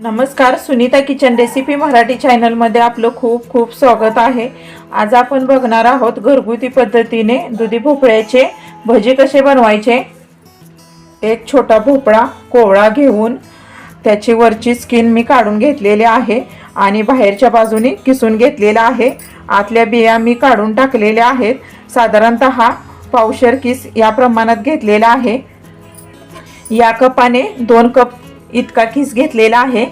नमस्कार Sunita kitchen recipe Marathi चॅनलमध्ये आपलं खूप खूप स्वागत आहे. आज आपण बघणार आहोत घरगुती पद्धतीने दुधी भोपळ्याचे भजी कसे बनवायचे. एक छोटा भोपळा कोवळा घेऊन त्याची वरची स्किन मी काढून घेतलेली आहे आणि बाहेरच्या बाजूने किसून घेतलेला आहे. आतल्या बिया मी काढून टाकलेल्या आहेत. साधारणत पावशर किस या प्रमाणात घेतलेला आहे. या कपाने दोन कप इतका किस घेतलेला आहे?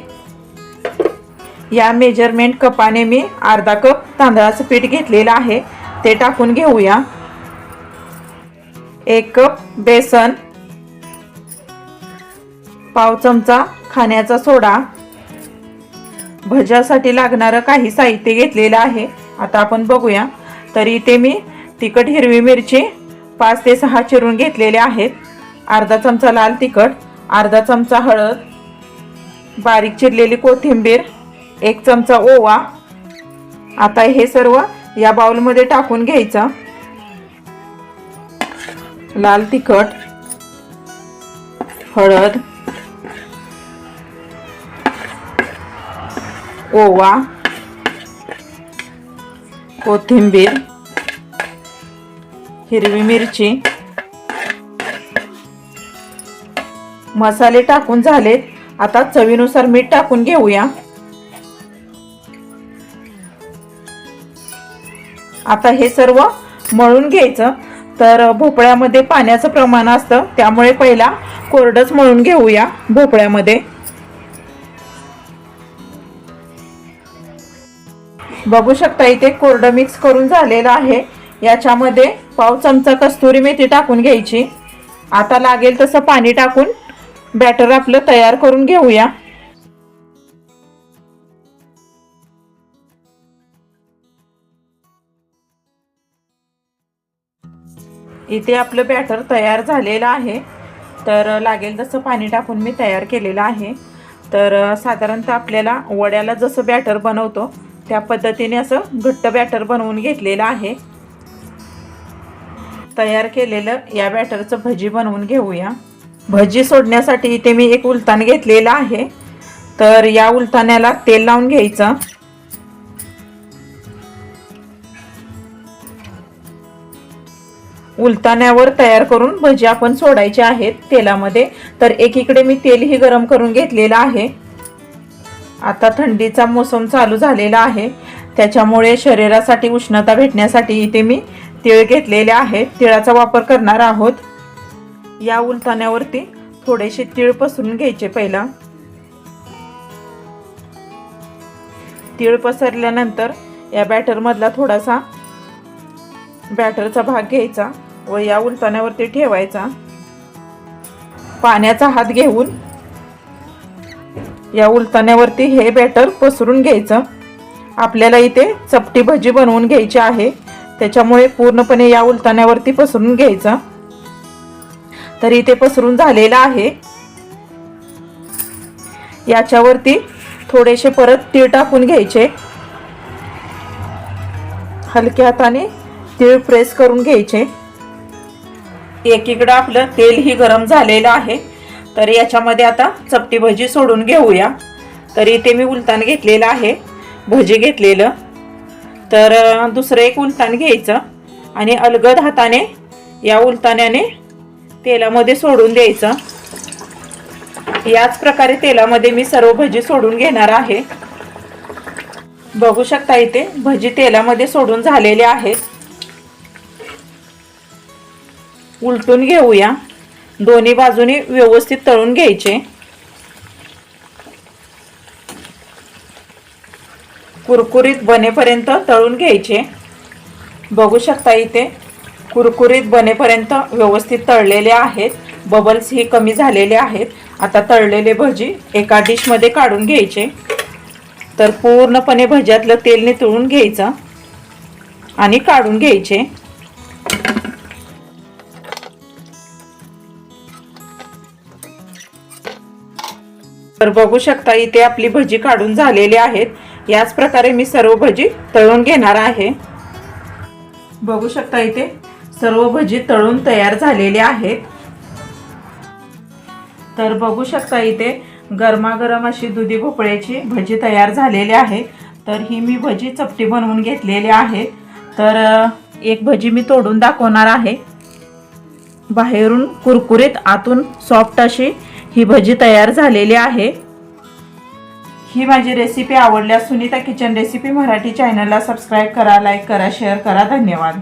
या मेजरमेंट कपाने मी अर्धा कप तांदळाचं पीठ घेतलेलं आहे. ते टाकून घेऊया. एक कप बेसन. पाव चमचा खाण्याचा सोडा. भज्यासाठी लागणारं काही साहित्य घेतलेलं आहे. आता आपण बघूया. तरी इथे मी तिखट हिरवी मिरची पाच ते सहा चिरून घेतलेले आहेत. अर्धा चमचा लाल तिखट अर्धा चमचा हळद बारीक चिरलेली कोथिंबीर एक चमचा ओवा. आता हे सर्व या बाउलमध्ये टाकून घ्यायचं. लाल तिखट हळद ओवा कोथिंबीर हिरवी मिरची. मसाले टाकून झालेत. आता चवीनुसार मीठ टाकून घेऊया. आता हे सर्व मळून घ्यायचं. तर भोपळ्यामध्ये पाण्याचं प्रमाण असतं त्यामुळे पहिला कोरडंच मळून घेऊया भोपळ्यामध्ये. बघू शकता इथे कोरडं मिक्स करून झालेलं आहे. याच्यामध्ये पाव चमचा कस्तुरी मेथी टाकून घ्यायची. आता लागेल तसं पाणी टाकून बॅटर आपलं तयार करून घेऊया. इथे आपलं बॅटर तयार झालेलं आहे. तर लागेल तसं पाणी टाकून मी तयार केलेलं आहे. तर साधारणतः आपल्याला वड्याला जसं बॅटर बनवतो त्या पद्धतीने असं घट्ट बॅटर बनवून घेतलेलं आहे. तयार केलेलं या बॅटरचं भजी बनवून घेऊया. भजी सोडण्यासाठी इथे मी एक उलतान घेतलेला आहे. तर या उलताण्याला तेल लावून घ्यायचं. उलताण्यावर तयार करून भजी आपण सोडायचे आहेत तेलामध्ये. तर एकीकडे मी तेलही गरम करून घेतलेलं आहे. आता थंडीचा मोसम चालू झालेला आहे. त्याच्यामुळे शरीरासाठी उष्णता भेटण्यासाठी इथे मी तिळ घेतलेले आहेत तिळाचा वापर करणार आहोत. या उलताण्यावरती थोडेसे तीळ पसरून घ्यायचे पहिला. तीळ पसरल्यानंतर या बॅटरमधला थोडासा बॅटरचा भाग घ्यायचा व या उलताण्यावरती ठेवायचा. पाण्याचा हात घेऊन या उलताण्यावरती हे बॅटर पसरून घ्यायचं. आपल्याला इथे चपटी भजी बनवून घ्यायची आहे. त्याच्यामुळे पूर्णपणे या उलताण्यावरती पसरून घ्यायचं. तर इथे पसरून झालेलं आहे. याच्यावरती थोडेसे परत तीळ टाकून घ्यायचे. हलक्या हाताने तीळ प्रेस करून घ्यायचे. एकीकडं आपलं तेलही गरम झालेलं आहे. तर याच्यामध्ये आता चपटी भजी सोडून घेऊया. तर इथे मी उलतान घेतलेलं आहे. भजी घेतलेलं. तर दुसरं एक उलतान घ्यायचं. आणि अलगद हाताने या उलताण्याने तेलामध्ये सोडून द्यायचं. याच प्रकारे तेलामध्ये मी सर्व भजी सोडून घेणार आहे. बघू शकता इथे भजी तेलामध्ये सोडून झालेले आहेत. उलटून घेऊया. दोन्ही बाजूनी व्यवस्थित तळून घ्यायचे. कुरकुरीत बनेपर्यंत तळून घ्यायचे. बघू शकता इथे कुरकुरीत बनेपर्यंत व्यवस्थित तळलेले आहेत. बबल्स ही कमी झालेले आहेत. आता तळलेले भजी एका डिशमध्ये काढून घ्यायचे. तर पूर्णपणे भज्यातलं तेल नितळून घ्यायचं आणि काढून घ्यायचे. तर बघू शकता इथे आपली भजी काढून झालेली आहेत. याच प्रकारे मी सर्व भजी तळून घेणार आहे. बघू शकता इथे सर्व भजी तळून तयार झालेले आहेत. तर बघू शकता इथे गरमागरम अशी दुधी भोपळ्याची भजी तयार झालेली आहे. तर ही मी भजी चपटी बनवून घेतलेली आहे. तर एक भजी मी तोडून दाखवणार आहे. बाहेरून कुरकुरीत आतून सॉफ्ट अशी ही भजी तयार झालेली आहे. ही माझी रेसिपी आवडल्यास सुनीता किचन रेसिपी मराठी चॅनलला सबस्क्राईब करा लाईक करा शेअर करा. धन्यवाद.